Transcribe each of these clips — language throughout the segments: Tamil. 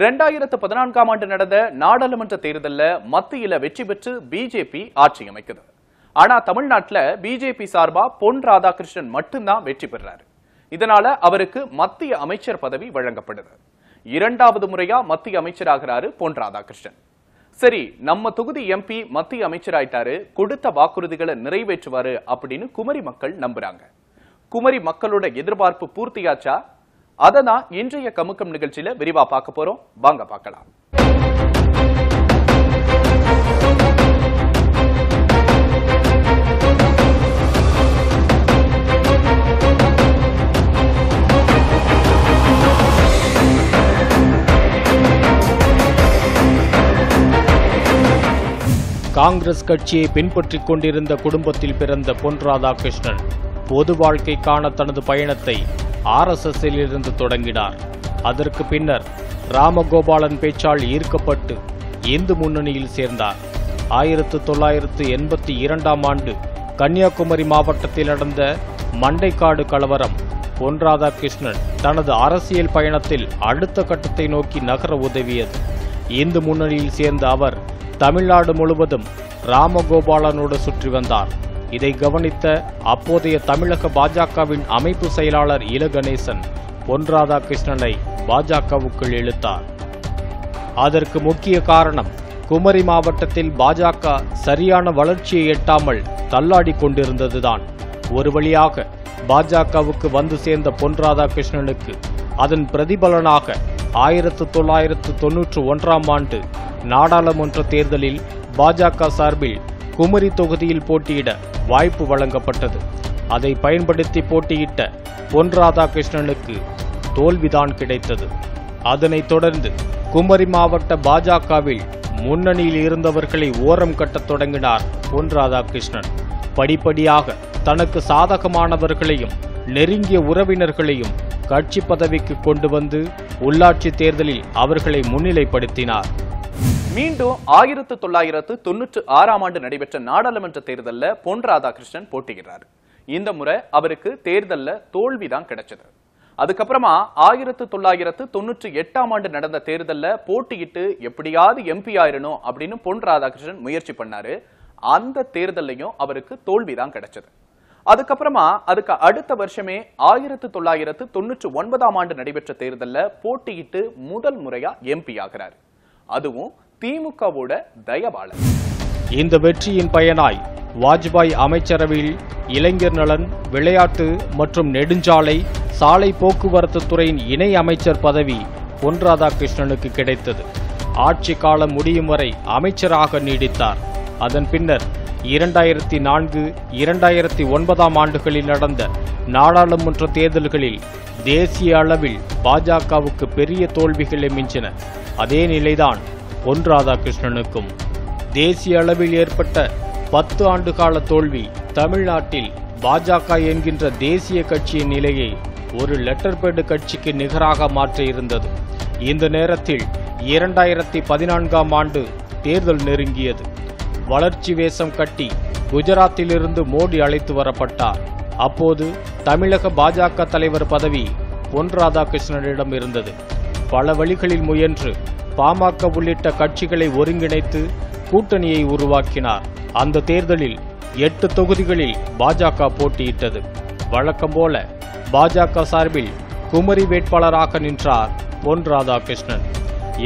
ரெண்டாயிரத்து பதினான்காம் ஆண்டு நடந்த நாடாளுமன்ற தேர்தலில் மத்தியில வெற்றி பெற்று பிஜேபி ஆட்சி அமைக்குது. ஆனா தமிழ்நாட்டுல பிஜேபி சார்பா பொன் ராதாகிருஷ்ணன் மட்டும்தான் வெற்றி பெறாரு. இதனால அவருக்கு மத்திய அமைச்சர் பதவி வழங்கப்படுது. இரண்டாவது முறையா மத்திய அமைச்சராகிறாரு பொன் ராதாகிருஷ்ணன். சரி நம்ம தொகுதி எம்பி மத்திய அமைச்சராயிட்டாரு கொடுத்த வாக்குறுதிகளை நிறைவேற்றுவாரு அப்படின்னு குமரி மக்கள் நம்புறாங்க. குமரி மக்களோட எதிர்பார்ப்பு பூர்த்தியாச்சா? அதை தான் இன்றைய கமுக்கம் நிகழ்ச்சியில விரிவா பார்க்க போறோம். வாங்க பார்க்கலாம். காங்கிரஸ் கட்சியை பின்பற்றிக் கொண்டிருந்த குடும்பத்தில் பிறந்த பொன் ராதாகிருஷ்ணன் பொது வாழ்க்கைக்கான தனது பயணத்தை ஆர்எஸ்எஸ்ஸில் இருந்து தொடங்கினார். அதற்கு பின்னர் ராமகோபாலன் பேச்சால் ஈர்க்கப்பட்டு இந்து முன்னணியில் சேர்ந்தார். ஆயிரத்து தொள்ளாயிரத்து எண்பத்தி இரண்டாம் ஆண்டு கன்னியாகுமரி மாவட்டத்தில் நடந்த மண்டைக்காடு கலவரம் பொன் ராதாகிருஷ்ணன் தனது அரசியல் பயணத்தில் அடுத்த கட்டத்தை நோக்கி நகர உதவியது. இந்து முன்னணியில் சேர்ந்த அவர் தமிழ்நாடு முழுவதும் ராமகோபாலனோடு சுற்றி வந்தார். இதை கவனித்த அப்போதைய தமிழக பாஜகவின் அமைப்பு செயலாளர் இல கணேசன் பொன் ராதாகிருஷ்ணனை பாஜகவுக்குள் இழுத்தார். அதற்கு முக்கிய காரணம் குமரி மாவட்டத்தில் பாஜக சரியான வளர்ச்சியை எட்டாமல் தள்ளாடிக் கொண்டிருந்ததுதான். ஒரு வழியாக பாஜகவுக்கு வந்து சேர்ந்த பொன் ராதாகிருஷ்ணனுக்கு அதன் பிரதிபலனாக ஆயிரத்து தொள்ளாயிரத்து தொன்னூற்று ஒன்றாம் ஆண்டு நாடாளுமன்ற தேர்தலில் பாஜக சார்பில் குமரி தொகுதியில் போட்டியிட வாய்ப்பு வழங்கப்பட்டது. அதை பயன்படுத்தி போட்டியிட்ட பொன் ராதாகிருஷ்ணனுக்கு தோல்விதான் கிடைத்தது. அதனைத் தொடர்ந்து குமரி மாவட்ட பாஜகவில் முன்னணியில் இருந்தவர்களை ஓரம் கட்டத் தொடங்கினார் பொன் ராதாகிருஷ்ணன். படிப்படியாக தனக்கு சாதகமானவர்களையும் நெருங்கிய உறவினர்களையும் கட்சி பதவிக்கு கொண்டு வந்து உள்ளாட்சி தேர்தலில் அவர்களை முன்னிலைப்படுத்தினார். மீண்டும் ஆயிரத்து தொள்ளாயிரத்து தொன்னூற்று ஆறாம் ஆண்டு நடைபெற்ற நாடாளுமன்ற தேர்தலில் பொன் ராதாகிருஷ்ணன் போட்டிகிறார் இந்த முறை அவருக்கு தேர்தலில் தோல்விதான் கிடைச்சது. அதுக்கப்புறமா ஆயிரத்து தொள்ளாயிரத்து தொன்னூற்றி எட்டாம் ஆண்டு நடந்த தேர்தலில் போட்டியிட்டு எப்படியாவது எம்பி ஆயிரணும் அப்படின்னு பொன் ராதாகிருஷ்ணன் முயற்சி பண்ணாரு. அந்த தேர்தல்லையும் அவருக்கு தோல்விதான் கிடைச்சது. அதுக்கப்புறமா அதுக்கு அடுத்த வருஷமே ஆயிரத்து தொள்ளாயிரத்து தொன்னூற்றி ஒன்பதாம் ஆண்டு நடைபெற்ற தேர்தலில் போட்டியிட்டு முதல் முறையா எம்பி ஆகிறார். அதுவும் திமுகவோட தயவாளர். இந்த வெற்றியின் பயனாய் வாஜ்பாய் அமைச்சரவையில் இளைஞர் நலன் விளையாட்டு மற்றும் நெடுஞ்சாலை சாலை போக்குவரத்து துறையின் இணை அமைச்சர் பதவி பொன் ராதாகிருஷ்ணனுக்கு கிடைத்தது. ஆட்சி காலம் முடியும் வரை அமைச்சராக நீடித்தார். அதன் பின்னர் இரண்டாயிரத்தி நான்கு இரண்டாயிரத்தி ஒன்பதாம் ஆண்டுகளில் நடந்த நாடாளுமன்ற தேர்தல்களில் தேசிய அளவில் பாஜகவுக்கு பெரிய தோல்விகளை மிஞ்சின. அதே நிலைதான் பொன் ராதாகிருஷ்ணனுக்கும் தேசிய அளவில் ஏற்பட்ட பத்து ஆண்டுகால தோல்வி தமிழ்நாட்டில் பாஜக என்கின்ற தேசிய கட்சியின் நிலையை ஒரு லெட்டர் பேடு கட்சிக்கு நிகராக மாற்றியிருந்தது இந்த நேரத்தில் இரண்டாயிரத்தி பதினான்காம் ஆண்டு தேர்தல் நெருங்கியது. வளர்ச்சி வேஷம் கட்டி குஜராத்திலிருந்து மோடி அழைத்து வரப்பட்டார். அப்போது தமிழக பாஜக தலைவர் பதவி பொன் ராதாகிருஷ்ணனிடம் இருந்தது. பல வழிகளில் முயன்று பாமக உள்ளிட்ட கட்சிகளை ஒருங்கிணைத்து கூட்டணியை உருவாக்கினார். அந்த தேர்தலில் எட்டு தொகுதிகளில் பாஜக போட்டியிட்டது. வழக்கம் போல பாஜக சார்பில் குமரி வேட்பாளராக நின்றார் பொன் ராதாகிருஷ்ணன்.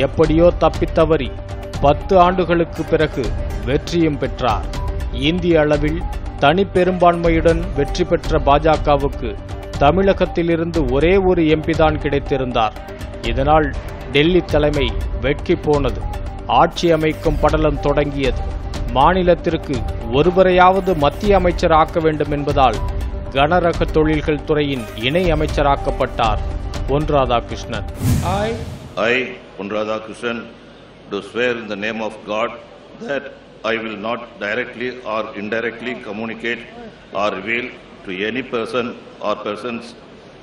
எப்படியோ தப்பித்தவறி பத்து ஆண்டுகளுக்கு பிறகு வெற்றியும் பெற்றார். இந்திய அளவில் தனி பெரும்பான்மையுடன் வெற்றி பெற்ற பாஜகவுக்கு தமிழகத்திலிருந்து ஒரே ஒரு எம்பி தான் கிடைத்திருந்தார். இதனால் டெல்லி தலைமை வெட்கி போனது ஆட்சி அமைக்கும் படலம் தொடங்கியது மாநிலத்திற்கு ஒருவரையாவது மத்திய அமைச்சர் ஆக்க வேண்டும் என்பதால் கனரக தொழில்கள் துறையின் இணை அமைச்சராக்கப்பட்டார் Pon Radhakrishnan I, I, Pon Radhakrishnan, do swear in the name of God that I will not directly or indirectly communicate or reveal to any person or persons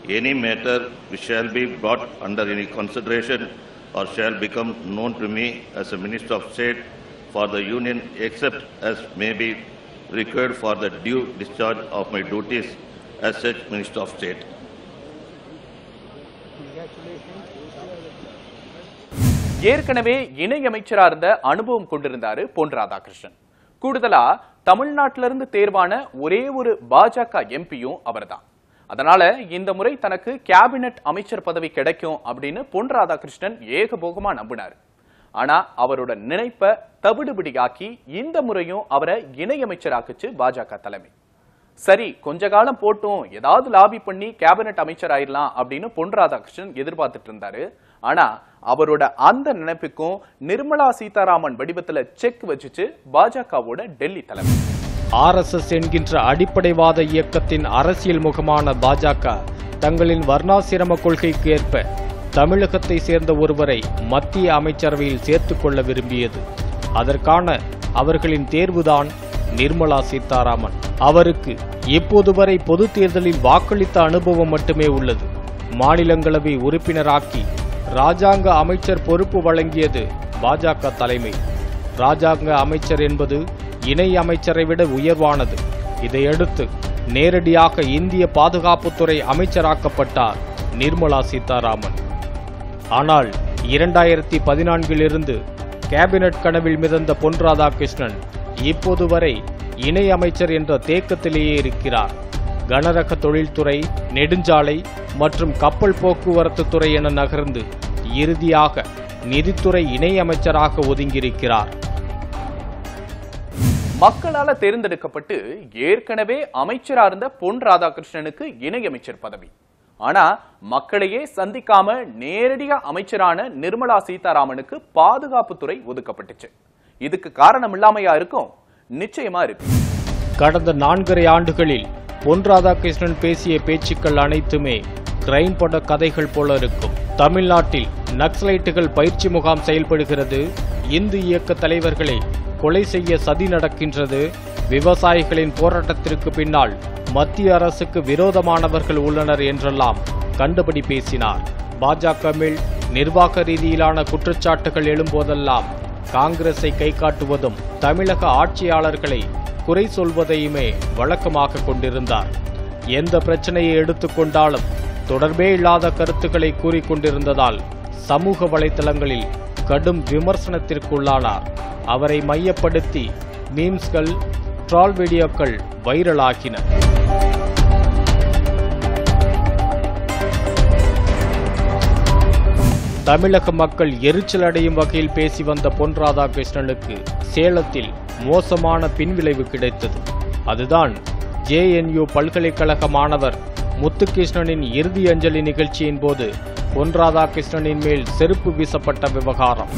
any matter which shall be brought under any consideration or shall become known to me as a Minister of State for the Union except as may be required for the due discharge of my duties as such Minister of State. ஏற்கனவே இணையமைச்சரா இருந்த அனுபவம் கொண்டிருந்தாரு பொன் ராதாகிருஷ்ணன் கூடுதலா தமிழ்நாட்டிலிருந்து தேர்வான ஒரே ஒரு பாஜக எம்பியும் அவர்தான் அதனால இந்த முறை தனக்கு கேபினெட் அமைச்சர் பதவி கிடைக்கும் அப்படின்னு பொன் ராதாகிருஷ்ணன் ஏகபோகமா நம்பினார். ஆனா அவரோட நினைப்ப தவிடுபிடியாக்கி இந்த முறையும் அவரை இணையமைச்சராக்குச்சு பாஜக தலைமை. சரி கொஞ்ச காலம் போட்டும் ஏதாவது லாபி பண்ணி கேபினெட் அமைச்சர் ஆயிடலாம் அப்படின்னு பொன் ராதாகிருஷ்ணன் எதிர்பார்த்துட்டு இருந்தாரு. ஆனா அவரோட அந்த நினைப்புக்கும் நிர்மலா சீதாராமன் வடிவத்துல செக் வச்சுச்சு பாஜகவோட டெல்லி தலைமை. ஆர்எஸ்எஸ் என்கின்ற அடிப்படைவாத இயக்கத்தின் அரசியல் முகமான பாஜக தங்களின் வர்ணாசிரம கொள்கைக்கு ஏற்ப தமிழகத்தை சேர்ந்த ஒருவரை மத்திய அமைச்சரவையில் சேர்த்துக் கொள்ள விரும்பியது. அதற்கான அவர்களின் தேர்வுதான் நிர்மலா சீதாராமன். அவருக்கு இப்போது வரை பொது தேர்தலில் வாக்களித்த அனுபவம் மட்டுமே உள்ளது. மாநிலங்களவை உறுப்பினராக்கி ராஜாங்க அமைச்சர் பொறுப்பு வழங்கியது பாஜக தலைமை. ராஜாங்க அமைச்சர் என்பது இணை அமைச்சரை விட உயர்வானது. இதையடுத்து நேரடியாக இந்திய பாதுகாப்புத்துறை அமைச்சராக்கப்பட்டார் நிர்மலா சீதாராமன். ஆனால் இரண்டாயிரத்தி பதினான்கிலிருந்து கேபினட் கனவில் மிதந்த பொன் ராதாகிருஷ்ணன் இப்போது வரை இணை அமைச்சர் என்ற தேக்கத்திலேயே இருக்கிறார். கனரக தொழில்துறை நெடுஞ்சாலை மற்றும் கப்பல் போக்குவரத்து துறை என நகர்ந்து இறுதியாக நிதித்துறை இணை அமைச்சராக ஒதுங்கியிருக்கிறார். மக்களால தேர்ந்தெடுக்கப்பட்டு ஏற்கனவே அமைச்சரா இருந்த பொன் ராதாகிருஷ்ணனுக்கு இணையமைச்சர் பதவி. ஆனா மக்களையே சந்திக்காம நேரடியா அமைச்சரான நிர்மலா சீதாராமனுக்கு பாதுகாப்புத்துறை ஒதுக்கப்பட்டுச்சு. இதுக்கு காரணம் இல்லாமையா இருக்கும்? நிச்சயமா இருக்கு. கடந்த நான்கரை ஆண்டுகளில் பொன் ராதாகிருஷ்ணன் பேசிய பேச்சுக்கள் அனைத்துமே கிரைம் பட கதைகள் போல இருக்கும். தமிழ்நாட்டில் நக்சலைட்டுகள் பயிற்சி முகாம் செயல்படுகிறது. இந்து இயக்க தலைவர்களை கொலை செய்ய சதி நடக்கின்றது. விவசாயிகளின் போராட்டத்திற்கு பின்னால் மத்திய அரசுக்கு விரோதமானவர்கள் உள்ளனர் என்றெல்லாம் கண்டுபிடி பேசினார். பாஜகவில் நிர்வாக ரீதியிலான குற்றச்சாட்டுகள் எழும்போதெல்லாம் காங்கிரஸை கை காட்டுவதும் தமிழக ஆட்சியாளர்களை குறை சொல்வதையுமே வழக்கமாக கொண்டிருந்தார். எந்த பிரச்சனையை எடுத்துக்கொண்டாலும் தொடர்பே இல்லாத கருத்துக்களை கூறிக்கொண்டிருந்ததால் சமூக வலைதளங்களில் கடும் விமர்சனத்திற்குள்ளானார். அவரை மையப்படுத்தி மீம்ஸ்கள் ட்ரால் வீடியோக்கள் வைரலாகின. தமிழக மக்கள் எரிச்சல் அடையும் வகையில் பேசி வந்த பொன் ராதாகிருஷ்ணனுக்கு சேலத்தில் மோசமான பின்விளைவு கிடைத்தது. அதுதான் ஜேஎன்யூ பல்கலைக்கழக மாணவர் முத்துகிருஷ்ணனின் இறுதி அஞ்சலி நிகழ்ச்சியின் போது பொன் ராதாகிருஷ்ணனின் மேல் செருப்பு வீசப்பட்ட விவகாரம்.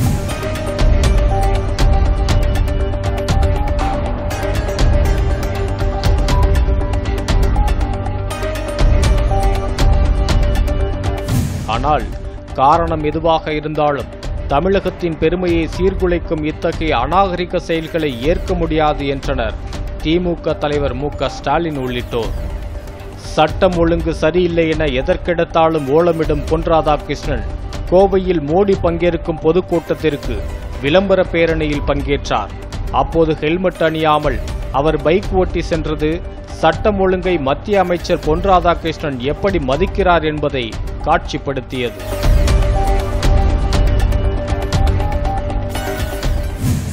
ஆனால் காரணம் எதுவாக இருந்தாலும் தமிழகத்தின் பெருமையை சீர்குலைக்கும் இத்தகைய அநாகரிக செயல்களை ஏற்க முடியாது என்றனர் திமுக தலைவர் மு க ஸ்டாலின் உள்ளிட்டோர். சட்டம் ஒழுங்கு சரியில்லை என எதற்கெடுத்தாலும் ஓலமிடும் பொன் ராதாகிருஷ்ணன் கோவையில் மோடி பங்கேற்கும் பொதுக்கூட்டத்திற்கு விளம்பர பேரணியில் பங்கேற்றார். அப்போது ஹெல்மெட் அணியாமல் அவர் பைக் ஓட்டி சென்றது சட்டம் ஒழுங்கை மத்திய அமைச்சர் பொன் ராதாகிருஷ்ணன் எப்படி மதிக்கிறார் என்பதை காட்சிப்படுத்தியது.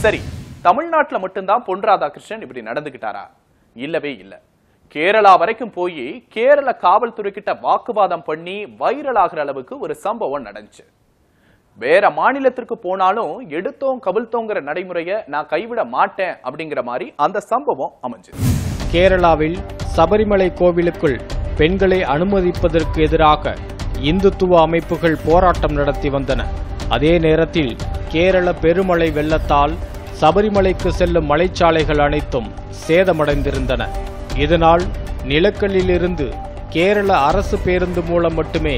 சரி தமிழ்நாட்டில் மட்டும்தான் பொன் ராதாகிருஷ்ணன் இப்படி நடந்துகிட்டாரா? இல்லவே இல்லை. கேரளா வரைக்கும் போய் கேரள காவல்துறை கிட்ட வாக்குவாதம் பண்ணி வைரல் ஆகிற அளவுக்கு ஒரு சம்பவம் நடந்துச்சு. வேற மாநிலத்திற்கு போனாலும் எடுத்தோம் கவிழ்த்தோங்கிற நடைமுறையை நான் கைவிட மாட்டேன் அப்படிங்கிற மாதிரி அந்த சம்பவம் அமைஞ்சு கேரளாவில் சபரிமலை கோவிலுக்குள் பெண்களை அனுமதிப்பதற்கு எதிராக இந்துத்துவ அமைப்புகள் போராட்டம் நடத்தி வந்தன. அதே நேரத்தில் கேரள பெருமழை வெள்ளத்தால் சபரிமலைக்கு செல்லும் மலைச்சாலைகள் அனைத்தும் சேதமடைந்திருந்தன. இதனால் நிலக்கல்லிலிருந்து கேரள அரசு பேருந்து மூலம் மட்டுமே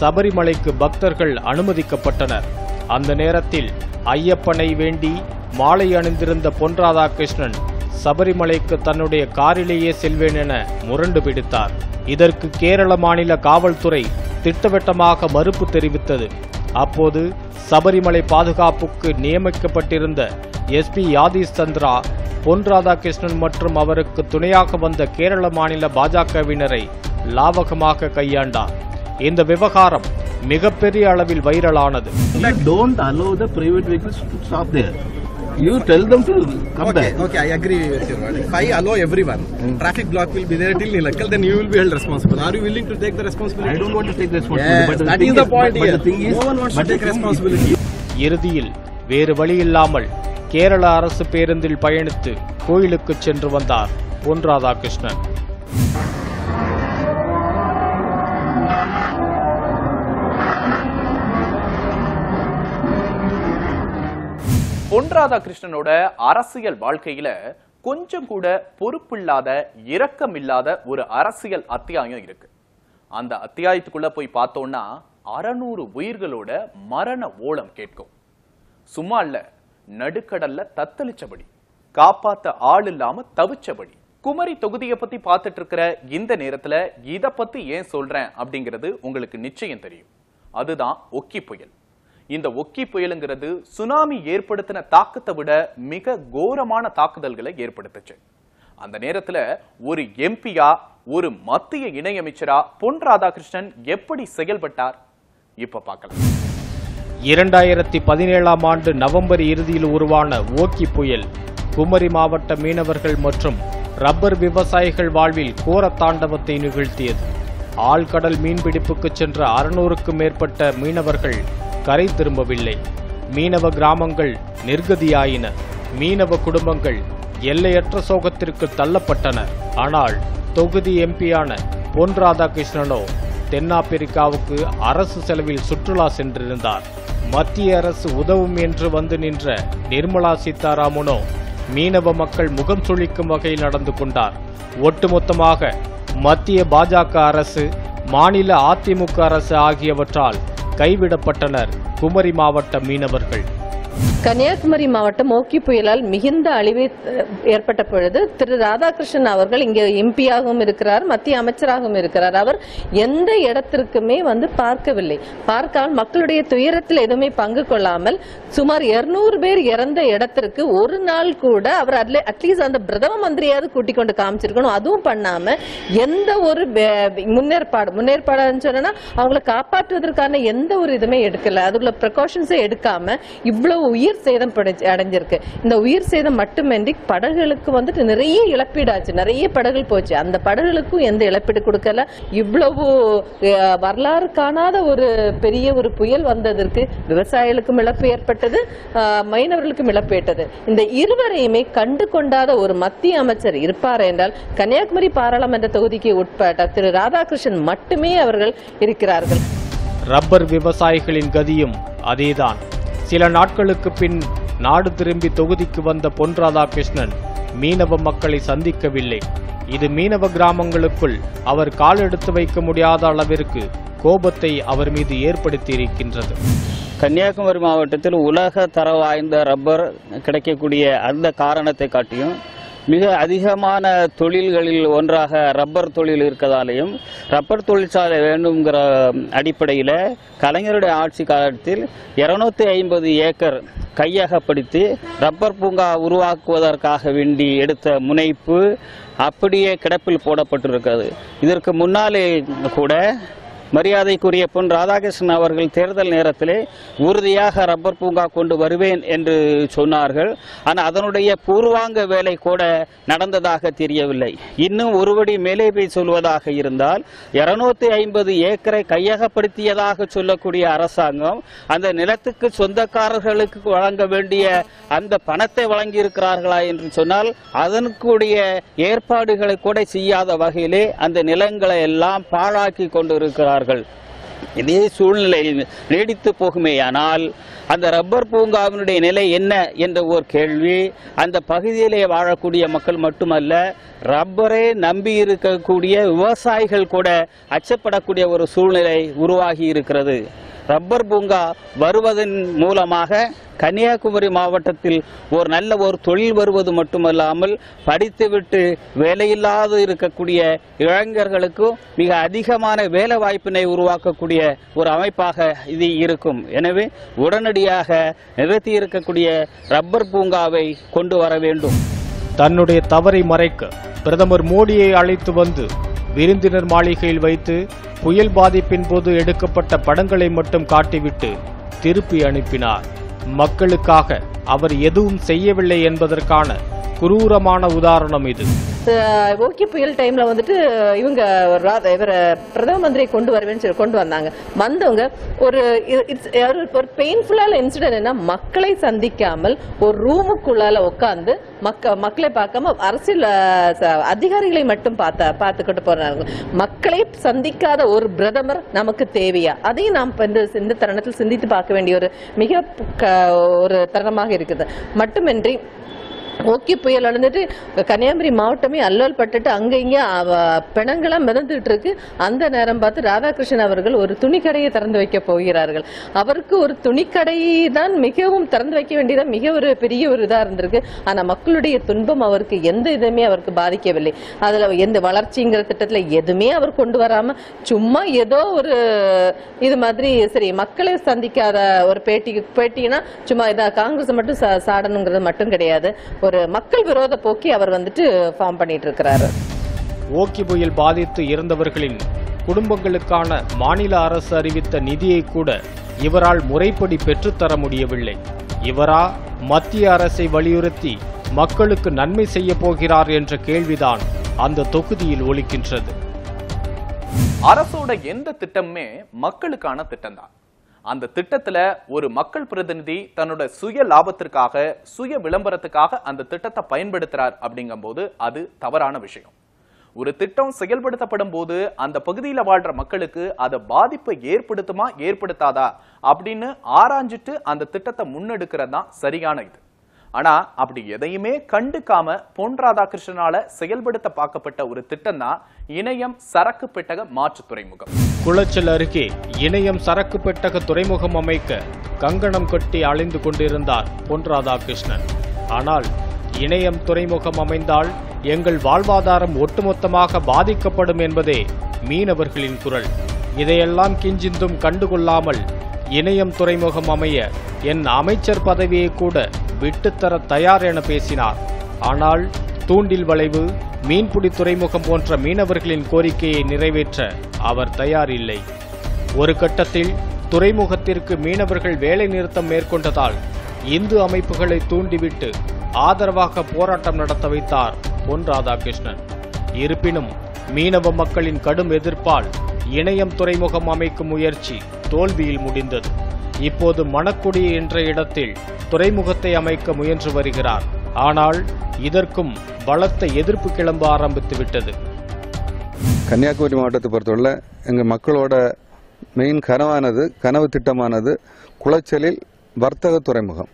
சபரிமலைக்கு பக்தர்கள் அனுமதிக்கப்பட்டனர். அந்த நேரத்தில் ஐயப்பனை வேண்டி மாலை அணிந்திருந்த பொன் ராதாகிருஷ்ணன் சபரிமலைக்கு தன்னுடைய காரிலேயே செல்வேன் என முரண்டு பிடித்தார். இதற்கு கேரள மாநில காவல்துறை திட்டவட்டமாக மறுப்பு தெரிவித்தது. அப்போது சபரிமலை பாதுகாப்புக்கு நியமிக்கப்பட்டிருந்த எஸ்பி யாதீஷ் சந்திரா பொன் ராதாகிருஷ்ணன் மற்றும் அவருக்கு துணையாக வந்த கேரள மாநில பாஜகவினரை லாவகமாக கையாண்டார் இந்த விவகாரம் மிகப்பெரிய அளவில் வைரலானது You don't allow the private vehicles to stop there. You tell them to come Okay, back. okay, I agree with you. If I allow everyone, traffic block will be there till Nilakal, then you will be held responsible. Are you willing to take the responsibility? I don't want to take responsibility. Yes, but the that is the point but here. the thing is, no one wants to but the take is- responsibility. இறுதியில் வேறு வழியில்லாமல் கேரள அரசு பேருந்தில் பயணித்து கோயிலுக்கு சென்று வந்தார் பொன் ராதாகிருஷ்ணன். பொன் ராதாகிருஷ்ணனோட அரசியல் வாழ்க்கையில கொஞ்சம் கூட பொறுப்பில்லாத இரக்கமில்லாத ஒரு அரசியல் அத்தியாயம் இருக்கு. அந்த அத்தியாயத்துக்குள்ள போய் பார்த்தோம்னா அறநூறு உயிர்களோட மரண ஓலம் கேட்கும். சும்மா இல்ல நடுக்கடல்ல தத்தளிச்சபடி காப்பாத்த ஆள் இல்லாம தவிச்சபடி. குமரி தொகுதியை பத்தி பார்த்துட்டு இருக்கிற இந்த நேரத்துல இதை பத்தி ஏன் சொல்றேன் அப்படிங்கிறது உங்களுக்கு நிச்சயம் தெரியும். அதுதான் ஒக்கி புயல். இந்த ஒக்கி புயலுங்கிறது சுனாமி ஏற்படுத்தின தாக்கத்தை விட மிக கோரமான தாக்குதல்களை ஏற்படுத்துச்சு. அந்த நேரத்துல ஒரு எம்பியா ஒரு மத்திய இணையமைச்சரா பொன் ராதாகிருஷ்ணன் எப்படி செயல்பட்டார்? இப்ப பார்க்கலாம். இரண்டாயிரத்தி பதினேழாம் ஆண்டு நவம்பர் இறுதியில் உருவான ஓக்கி புயல். குமரி மாவட்ட மீனவர்கள் மற்றும் ரப்பர் விவசாயிகள் வாழ்வில் கோர தாண்டவத்தை நிகழ்த்தியது. ஆழ்கடல் மீன்பிடிப்புக்கு சென்ற அறுநூறுக்கும் மேற்பட்ட மீனவர்கள் கரை திரும்பவில்லை. மீனவ கிராமங்கள் நிர்கதியாயின. மீனவ குடும்பங்கள் எல்லையற்ற சோகத்திற்கு தள்ளப்பட்டன. ஆனால் தொகுதி எம்பியான பொன் ராதாகிருஷ்ணனோ தென்னாப்பிரிக்காவுக்கு அரசு செலவில் சுற்றுலா சென்றிருந்தார். மத்திய அரசு உதவும் என்று வந்து நின்ற நிர்மலா சீதாராமனோ மீனவ மக்கள் முகம் சுழிக்கும் வகையில் நடந்து கொண்டார். ஒட்டுமொத்தமாக மத்திய பாஜக அரசு மாநில அதிமுக அரசு ஆகியவற்றால் கைவிடப்பட்டனர் குமரி மாவட்ட மீனவர்கள். கன்னியாகுமரி மாவட்டம் ஓக்கி புயலால் மிகுந்த அழிவு ஏற்பட்ட பொழுது திரு ராதாகிருஷ்ணன் அவர்கள் இங்கே எம்பியாகவும் இருக்கிறார் மத்திய அமைச்சராகவும் இருக்கிறார். அவர் எந்த இடத்திற்குமே வந்து பார்க்கவில்லை. பார்க்காமல் மக்களுடைய துயரத்தில் எதுவுமே பங்கு கொள்ளாமல் சுமார் 200 பேர் இறந்த இடத்திற்கு ஒரு நாள் கூட அவர் அட்லீஸ்ட் அந்த பிரதம மந்திரியாவது கூட்டிக் கொண்டு காமிச்சிருக்கணும். அதுவும் பண்ணாம எந்த ஒரு முன்னேற்பாடு முன்னேற்பாடுன்னு சொன்னா அவங்களை காப்பாற்றுவதற்கான எந்த ஒரு இதுவுமே எடுக்கல. அதுக்குள்ள ப்ரிகாஷன்ஸே எடுக்காம இவ்வளவு உயிர் சேதம் அடைஞ்சிருக்கு. இந்த உயிர் சேதம் மட்டுமின்றி படகுகளுக்கு வந்துட்டு நிறைய இழப்பீடாச்சு. நிறைய படகுகள் போச்சு. அந்த படகுகளுக்கும் எந்த இழப்பீடு கொடுக்கல. இவ்வளவு வரலாறு காணாத ஒரு பெரிய ஒரு புயல் வந்ததற்கு விவசாயிகளுக்கும் இழப்பு ஏற்பட்டது மைனவர்களுக்கும் இழப்பு ஏற்பட்டது. இந்த இருவரையுமே கண்டு கொண்டாத ஒரு மத்திய அமைச்சர் இருப்பார் என்றால் கன்னியாகுமரி பாராளுமன்ற தொகுதிக்கு உட்பட்ட திரு ராதாகிருஷ்ணன் மட்டுமே அவர்கள் இருக்கிறார்கள். ரப்பர் விவசாயிகளின் கதியும் அதேதான். சில நாட்களுக்கு பின் நாடு திரும்பி தொகுதிக்கு வந்த பொன் ராதாகிருஷ்ணன் மீனவ மக்களை சந்திக்கவில்லை. இது மீனவ கிராமங்களுக்குள் அவர் காலெடுத்து வைக்க முடியாத அளவிற்கு கோபத்தை அவர் மீது ஏற்படுத்தியிருக்கின்றது. கன்னியாகுமரி மாவட்டத்தில் உலக தர வாய்ந்த ரப்பர் கிடைக்கக்கூடிய அந்த காரணத்தை காட்டியும் மிக அதிகமான தொழில்களில் ஒன்றாக ரப்பர் தொழில் இருக்கதாலையும் ரப்பர் தொழிற்சாலை வேண்டுங்கிற அடிப்படையில் கலைஞருடைய ஆட்சி காலத்தில் இருநூத்தி ஐம்பது ஏக்கர் கையகப்படுத்தி ரப்பர் பூங்கா உருவாக்குவதற்காக வேண்டி எடுத்த முனைப்பு அப்படியே கிடப்பில் போடப்பட்டிருக்கிறது. இதற்கு முன்னாலே கூட மரியாதைக்குரிய பொன் ராதாகிருஷ்ணன் அவர்கள் தேர்தல் நேரத்திலே உறுதியாக ரப்பர் பூங்கா கொண்டு வருவேன் என்று சொன்னார்கள். ஆனால் அதனுடைய பூர்வாங்க வேலை கூட நடந்ததாக தெரியவில்லை. இன்னும் ஒருபடி மேலே போய் சொல்வதாக இருந்தால் இருநூத்தி ஐம்பது ஏக்கரை கையகப்படுத்தியதாக சொல்லக்கூடிய அரசாங்கம் அந்த நிலத்துக்கு சொந்தக்காரர்களுக்கு வழங்க வேண்டிய அந்த பணத்தை வழங்கி இருக்கிறார்களா என்று சொன்னால் அதனுக்குடைய ஏற்பாடுகளை கூட செய்யாத வகையிலே அந்த நிலங்களை எல்லாம் பாழாக்கி கொண்டிருக்கிறார்கள். இதே சூழ்நிலை நீடித்து போகுமேயானால் அந்த ரப்பர் பூங்காவினுடைய நிலை என்ன என்ற ஒரு கேள்வி. அந்த பகுதியிலே வாழக்கூடிய மக்கள் மட்டுமல்ல ரப்பரை நம்பி இருக்கக்கூடிய விவசாயிகள் கூட அச்சப்படக்கூடிய ஒரு சூழ்நிலை உருவாகி இருக்கிறது. ரப்பர் பூங்கா வருவதன் மூலமாக கன்னியாகுமரி மாவட்டத்தில் ஒரு நல்ல ஒரு தொழில் வருவது மட்டுமல்லாமல் படித்துவிட்டு வேலையில்லாது இருக்கக்கூடிய இளைஞர்களுக்கும் மிக அதிகமான வேலை வாய்ப்பினை உருவாக்கக்கூடிய ஒரு அமைப்பாக இது இருக்கும். எனவே உடனடியாக நிறுத்தி இருக்கக்கூடிய ரப்பர் பூங்காவை கொண்டு வர வேண்டும். தன்னுடைய தவறை மறைக்க பிரதமர் மோடியை அழைத்து வந்து விருந்தினர் மாளிகையில் வைத்து புயல் பாதிப்பின் போது எடுக்கப்பட்ட படங்களை மட்டும் காட்டிவிட்டு திருப்பி அனுப்பினார். மக்களுக்காக அவர் எதுவும் செய்யவில்லை என்பதற்கான குரூரமான உதாரணம் இது. ஓகே புயல் டைம்ல வந்துட்டு இவங்க ரா- இவர பிரதம மந்திரியை கொண்டு வருவேன் சொல்லி கொண்டு வந்தாங்க. வந்தவங்க ஒரு இது- ஒரு பெயின்ஃபுல்லான இன்சிடென்ட் என்ன மக்களை சந்திக்காமல் ஒரு ரூமுக்குள்ளால உட்காந்து மக்க மக்களை பார்க்காம அரசியல் அதிகாரிகளை மட்டும் பார்த்த பார்த்துக்கிட்டு போறாங்க. மக்களை சந்திக்காத ஒரு பிரதமர் நமக்கு தேவையா? அதையும் நாம் இந்த இந்த தருணத்தில் சிந்தித்து பார்க்க வேண்டிய ஒரு மிக ஒரு தருணமாக இருக்குது. மட்டுமின்றி ஓகே புயல் அழுந்துட்டு கன்னியாகுமரி மாவட்டமே அல்லல் பட்டுட்டு அங்கே இங்கே பிணங்களாக மிதந்துட்டு இருக்கு. அந்த நேரம் பார்த்து ராதாகிருஷ்ணன் அவர்கள் ஒரு துணிக்கடையை திறந்து வைக்க போகிறார்கள். அவருக்கு ஒரு துணிக்கடை தான் மிகவும் திறந்து வைக்க வேண்டியதான் மிக ஒரு பெரிய ஒரு இதாக இருந்திருக்கு. ஆனால் மக்களுடைய துன்பம் அவருக்கு எந்த இதுவுமே அவருக்கு பாதிக்கவில்லை. அதில் எந்த வளர்ச்சிங்கிற திட்டத்தில் எதுவுமே அவர் கொண்டு வராமல் சும்மா ஏதோ ஒரு இது மாதிரி சரி மக்களை சந்திக்காத ஒரு பேட்டி பேட்டினா சும்மா இதாக காங்கிரஸ் மட்டும் சா- சாடணுங்கிறது மட்டும் கிடையாது. ஒரு மக்கள் விரோத போக்கி அவர் வந்துட்டு ஃபார்ம் பண்ணிட்டு இருக்கிறாரு ஓக்கி புயல் பாதித்து இறந்தவர்களின் குடும்பங்களுக்கான மாநில அரசு அறிவித்த நிதியை கூட இவரால் முறைப்படி பெற்றுத்தர முடியவில்லை. இவரா மத்திய அரசை வலியுறுத்தி மக்களுக்கு நன்மை செய்ய போகிறார் என்ற கேள்விதான் அந்த தொகுதியில் ஒலிக்கின்றது. அரசோட எந்த திட்டமுமே மக்களுக்கான திட்டம்தான். அந்த திட்டத்துல ஒரு மக்கள் பிரதிநிதி தன்னோட சுய லாபத்திற்காக சுய விளம்பரத்துக்காக அந்த திட்டத்தை பயன்படுத்துறார் அப்படிங்கும்போது அது தவறான விஷயம். ஒரு திட்டம் செயல்படுத்தப்படும் போது அந்த பகுதியில் வாழ்ற மக்களுக்கு அதை பாதிப்பை ஏற்படுத்துமா ஏற்படுத்தாதா அப்படின்னு ஆராய்ஞ்சிட்டு அந்த திட்டத்தை முன்னெடுக்கிறது தான் சரியான இது. ஆனா அப்படி எதையுமே கண்டுக்காம பொன் ராதாகிருஷ்ணனால செயல்படுத்த பார்க்கப்பட்ட ஒரு திட்டம் தான் இணையம் சரக்கு பெட்டக மாற்று துறைமுகம். குளச்சல் அருகே இணையம் சரக்கு பெட்டக துறைமுகம் அமைக்க கங்கணம் கட்டி அலைந்து கொண்டிருந்தார் பொன் ராதாகிருஷ்ணன் ஆனால் இணையம் துறைமுகம் அமைந்தால் எங்கள் வாழ்வாதாரம் ஒட்டுமொத்தமாக பாதிக்கப்படும் என்பதே மீனவர்களின் குரல். இதையெல்லாம் கிஞ்சிந்தும் கண்டுகொள்ளாமல் இணையம் துறைமுகம் அமைய என் அமைச்சர் பதவியை கூட விட்டுத்தர தயார் என பேசினார். ஆனால் தூண்டில் வளைவு மீன்பிடி துறைமுகம் போன்ற மீனவர்களின் கோரிக்கையை நிறைவேற்ற அவர் தயார் இல்லை ஒரு கட்டத்தில் துறைமுகத்திற்கு மீனவர்கள் வேலை நிறுத்தம் மேற்கொண்டதால் இந்து அமைப்புகளை தூண்டிவிட்டு ஆதரவாக போராட்டம் நடத்த வைத்தார் பொன் ராதாகிருஷ்ணன். இருப்பினும் மீனவ மக்களின் கடும் எதிர்ப்பால் இணையம் துறைமுகம் அமைக்கும் முயற்சி தோல்வியில் முடிந்தது. இப்போது மணக்குடி என்ற இடத்தில் துறைமுகத்தை அமைக்க முயன்று வருகிறார். ஆனால் இதற்கும் பலத்த எதிர்ப்பு கிளம்ப ஆரம்பித்து விட்டது. கன்னியாகுமரி மாவட்டத்தை பொறுத்தவரை எங்கள் மக்களோட மெயின் கனவானது கனவு திட்டமானது குளச்சலில் வர்த்தக துறைமுகம்.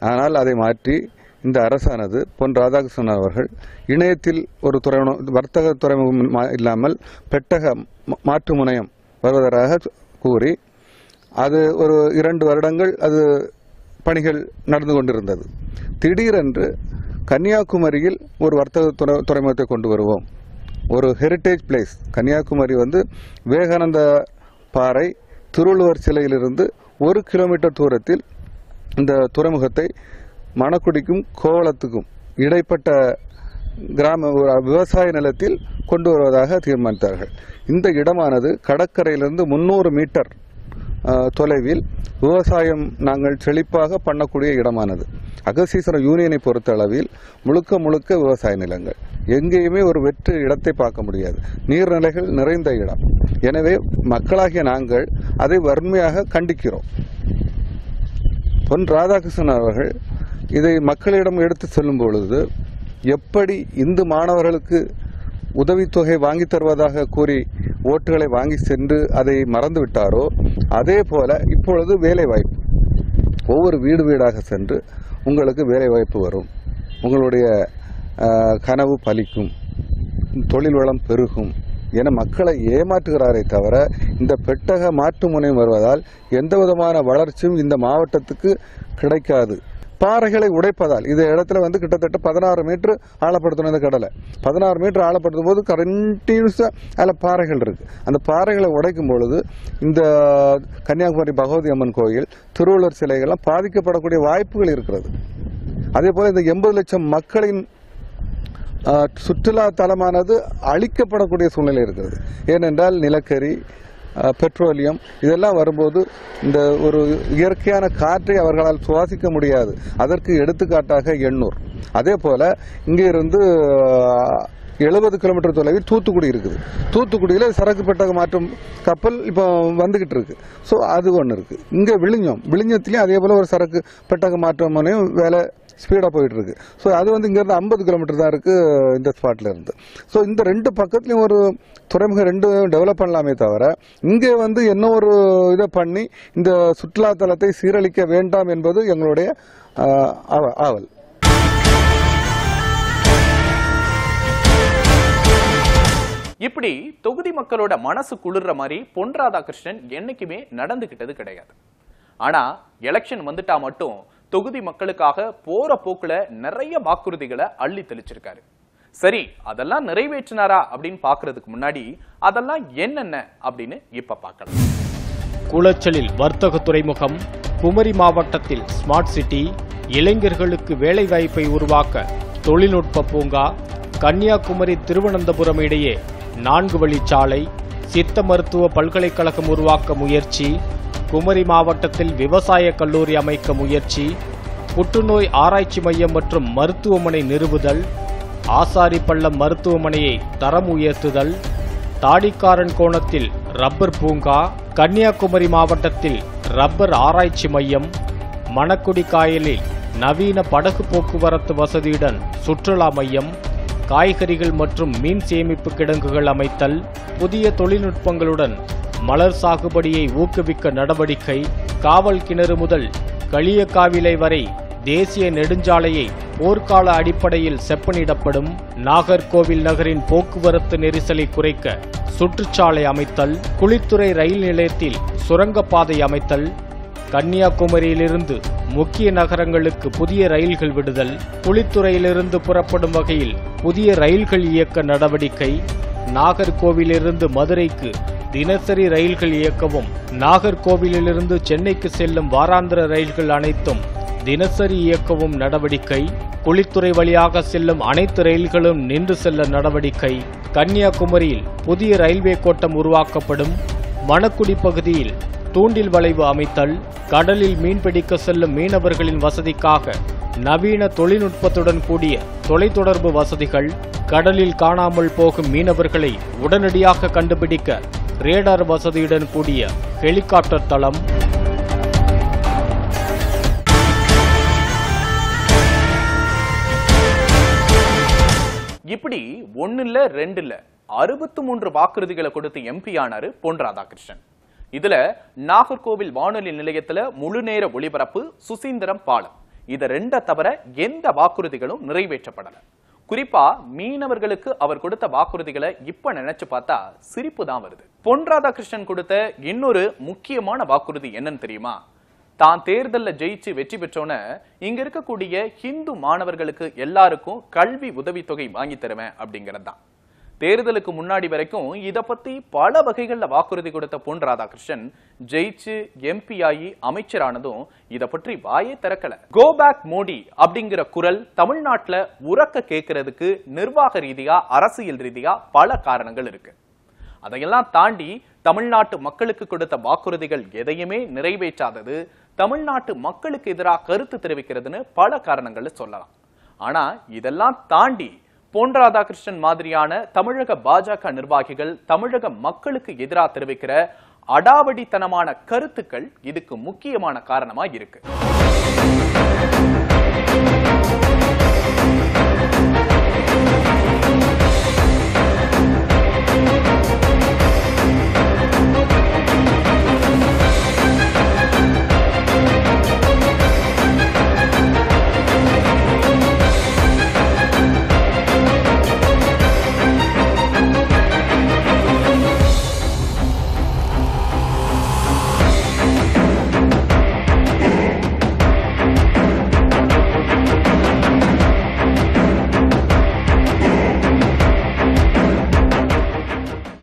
ஆனால் அதை மாற்றி இந்த அரசானது பொன் ராதாகிருஷ்ணன் அவர்கள் இணையத்தில் ஒரு துறைமுகம் வர்த்தக துறைமுகம் மா- இல்லாமல் பெட்டக மாற்று முனையம் வருவதாக கூறி அது ஒரு இரண்டு வருடங்கள் அது பணிகள் நடந்து கொண்டிருந்தது. திடீரென்று கன்னியாகுமரியில் ஒரு வர்த்தக துறை- துறைமுகத்தை கொண்டு வருவோம். ஒரு ஹெரிட்டேஜ் பிளேஸ் கன்னியாகுமரி வந்து விவேகானந்த பாறை திருவள்ளுவர் சிலையிலிருந்து ஒரு கிலோமீட்டர் தூரத்தில் இந்த துறைமுகத்தை மணக்குடிக்கும் கோவளத்துக்கும் இடைப்பட்ட கிராம விவசாய நிலத்தில் கொண்டு வருவதாக தீர்மானித்தார்கள். இந்த இடமானது கடற்கரையிலிருந்து முன்னூறு மீட்டர் தொலைவில் விவசாயம் நாங்கள் செழிப்பாக பண்ணக்கூடிய இடமானது. அகசீசன யூனியனை பொறுத்த அளவில் முழுக்க முழுக்க விவசாய நிலங்கள். எங்கேயுமே ஒரு வெற்று இடத்தை பார்க்க முடியாது. நீர்நிலைகள் நிறைந்த இடம். எனவே மக்களாகிய நாங்கள் அதை வன்மையாக கண்டிக்கிறோம். பொன் ராதாகிருஷ்ணன் அவர்கள் இதை மக்களிடம் எடுத்து செல்லும் பொழுது எப்படி இந்து மாணவர்களுக்கு உதவித்தொகை வாங்கி தருவதாக கூறி ஓட்டுகளை வாங்கி சென்று அதை மறந்து விட்டாரோ அதே போல இப்பொழுது வேலை வாய்ப்பு ஒவ்வொரு வீடு வீடாக சென்று உங்களுக்கு வேலை வாய்ப்பு வரும். உங்களுடைய கனவு பலிக்கும். தொழில் வளம் பெருகும் என மக்களை ஏமாற்றுகிறாரே தவிர இந்த பெட்டக மாற்று முனையம் வருவதால் எந்த விதமான வளர்ச்சியும் இந்த மாவட்டத்துக்கு கிடைக்காது. பாறைகளை உடைப்பதால் இந்த இடத்துல வந்து கிட்டத்தட்ட பதினாறு மீட்டர் ஆழப்படுத்தணும் இந்த கடலை. பதினாறு மீட்டர் ஆழப்படுத்தும் போது கண்டினியூஸா அதில் பாறைகள் இருக்கு. அந்த பாறைகளை உடைக்கும் பொழுது இந்த கன்னியாகுமரி பகவதி அம்மன் கோயில் திருவள்ளுவர் சிலைகள்லாம் பாதிக்கப்படக்கூடிய வாய்ப்புகள் இருக்கிறது. அதே போல இந்த எண்பது லட்சம் மக்களின் சுற்றுலா தலமானது அழிக்கப்படக்கூடிய சூழ்நிலை இருக்கிறது. ஏனென்றால் நிலக்கரி பெட்ரோலியம் இதெல்லாம் வரும்போது இந்த ஒரு இயற்கையான காற்றை அவர்களால் சுவாசிக்க முடியாது. அதற்கு எடுத்துக்காட்டாக எண்ணூர். அதே போல இங்கே இருந்து எழுபது கிலோமீட்டர் தொலைவில் தூத்துக்குடி இருக்குது. தூத்துக்குடியில் சரக்கு பெட்டக மாற்றும் கப்பல் இப்போ வந்துகிட்டு இருக்கு. ஸோ அது ஒன்று இருக்கு. இங்கே விழிஞ்சம் விழிஞ்சத்துலேயும் அதே போல ஒரு சரக்கு பெட்டக மாற்றம் வேலை ஸ்பீடாக போயிட்டு இருக்கு ஸோ அது வந்து இங்கேருந்து ஐம்பது கிலோமீட்டர் தான் இருக்கு இந்த ஸ்பாட்ல இருந்து. ஸோ இந்த ரெண்டு பக்கத்துலையும் ஒரு துறைமுகம் ரெண்டும் டெவலப் பண்ணலாமே தவிர இங்கே வந்து என்ன ஒரு இதை பண்ணி இந்த சுற்றுலாத்தலத்தை சீரழிக்க வேண்டாம் என்பது எங்களுடைய ஆவ- ஆவல். இப்படி தொகுதி மக்களோட மனசு குளிர்ற மாதிரி பொன் ராதாகிருஷ்ணன் என்னைக்குமே நடந்துகிட்டது கிடையாது. ஆனா எலெக்ஷன் வந்துட்டா மட்டும் தொகுதி மக்களுக்காக போற போக்குல நிறைய வாக்குறுதிகளை அள்ளி தெளிச்சிருக்காரு. சரி அதெல்லாம் நிறைவேற்றினாரா அப்படின்னு பாக்குறதுக்கு முன்னாடி அதெல்லாம் என்னென்ன அப்படின்னு இப்ப பார்க்கலாம். குளச்சலில் வர்த்தக துறைமுகம் குமரி மாவட்டத்தில் ஸ்மார்ட் சிட்டி இளைஞர்களுக்கு வேலைவாய்ப்பை உருவாக்க தொழில்நுட்ப பூங்கா கன்னியாகுமரி திருவனந்தபுரம் இடையே நான்கு வழிச்சாலை சித்த மருத்துவ பல்கலைக்கழகம் உருவாக்க முயற்சி குமரி மாவட்டத்தில் விவசாய கல்லூரி அமைக்க முயற்சி புற்றுநோய் ஆராய்ச்சி மையம் மற்றும் மருத்துவமனை நிறுவுதல் ஆசாரிப்பள்ளம் மருத்துவமனையை தரம் உயர்த்துதல் தாடிக்காரன் கோணத்தில் ரப்பர் பூங்கா கன்னியாகுமரி மாவட்டத்தில் ரப்பர் ஆராய்ச்சி மையம் மணக்குடி காயலில் நவீன படகு போக்குவரத்து வசதியுடன் சுற்றுலா மையம் காய்கறிகள் மற்றும் மீன் சேமிப்பு கிடங்குகள் அமைத்தல் புதிய தொழில்நுட்பங்களுடன் மலர் சாகுபடியை ஊக்குவிக்க நடவடிக்கை காவல் கிணறு முதல் களியக்காவிலை வரை தேசிய நெடுஞ்சாலையை போர்க்கால அடிப்படையில் செப்பனிடப்படும் நாகர்கோவில் நகரின் போக்குவரத்து நெரிசலை குறைக்க சுற்றுச்சாலை அமைத்தல் குளித்துறை ரயில் நிலையத்தில் சுரங்கப்பாதை அமைத்தல் கன்னியாகுமரியிலிருந்து முக்கிய நகரங்களுக்கு புதிய ரயில்கள் விடுதல் குளித்துறையிலிருந்து புறப்படும் வகையில் புதிய ரயில்கள் இயக்க நடவடிக்கை நாகர்கோவிலிருந்து மதுரைக்கு தினசரி ரயில்கள் இயக்கவும். நாகர்கோவிலிலிருந்து சென்னைக்கு செல்லும் வாராந்திர ரயில்கள் அனைத்தும் தினசரி இயக்கவும் நடவடிக்கை. குளித்துறை வழியாக செல்லும் அனைத்து ரயில்களும் நின்று செல்ல நடவடிக்கை. கன்னியாகுமரியில் புதிய ரயில்வே கோட்டம் உருவாக்கப்படும். மணக்குடி பகுதியில் தூண்டில் வளைவு அமைத்தல். கடலில் மீன்பிடிக்க செல்லும் மீனவர்களின் வசதிக்காக நவீன தொழில்நுட்பத்துடன் கூடிய தொலைத்தொடர்பு வசதிகள். கடலில் காணாமல் போகும் மீனவர்களை உடனடியாக கண்டுபிடிக்க ரேடார் வசதியுடன் கூடிய ஹெலிகாப்டர் தளம். இப்படி ஒன்னு இல்ல ரெண்டு இல்ல அறுபத்து மூன்று வாக்குறுதிகளை கொடுத்து எம்பி ஆனாரு பொன் ராதாகிருஷ்ணன். இதுல நாகர்கோவில் வானொலி நிலையத்துல முழு நேர ஒளிபரப்பு சுசீந்திரம் பாலம். இதை ரெண்ட தவிர எந்த வாக்குறுதிகளும் நிறைவேற்றப்படலை. குறிப்பா மீனவர்களுக்கு அவர் கொடுத்த வாக்குறுதிகளை இப்ப நினைச்சு பார்த்தா சிரிப்பு தான் வருது. பொன் ராதாகிருஷ்ணன் கொடுத்த இன்னொரு முக்கியமான வாக்குறுதி என்னன்னு தெரியுமா? தான் தேர்தலில் ஜெயிச்சு வெற்றி பெற்றோன இங்க இருக்கக்கூடிய ஹிந்து மாணவர்களுக்கு எல்லாருக்கும் கல்வி உதவித்தொகை வாங்கி தருவேன் அப்படிங்கிறது தான் தேர்தலுக்கு முன்னாடி வரைக்கும் இதை பத்தி பல வகைகளில் வாக்குறுதி கொடுத்த பொன் ராதாகிருஷ்ணன் ஜெயிச்சு எம்பி ஆகி அமைச்சரானதும் இதை பற்றி வாயே திறக்கல. கோ பேக் மோடி அப்படிங்கிற குரல் தமிழ்நாட்டில் உறக்க கேட்கறதுக்கு நிர்வாக ரீதியா அரசியல் ரீதியா பல காரணங்கள் இருக்கு. அதையெல்லாம் தாண்டி தமிழ்நாட்டு மக்களுக்கு கொடுத்த வாக்குறுதிகள் எதையுமே நிறைவேற்றாதது தமிழ்நாட்டு மக்களுக்கு எதிராக கருத்து தெரிவிக்கிறதுன்னு பல காரணங்களை சொல்லலாம். ஆனா இதெல்லாம் தாண்டி பொன் ராதாகிருஷ்ணன் மாதிரியான தமிழக பாஜக நிர்வாகிகள் தமிழக மக்களுக்கு எதிராக தெரிவிக்கிற அடாவடித்தனமான கருத்துக்கள் இதுக்கு முக்கியமான காரணமா இருக்கு.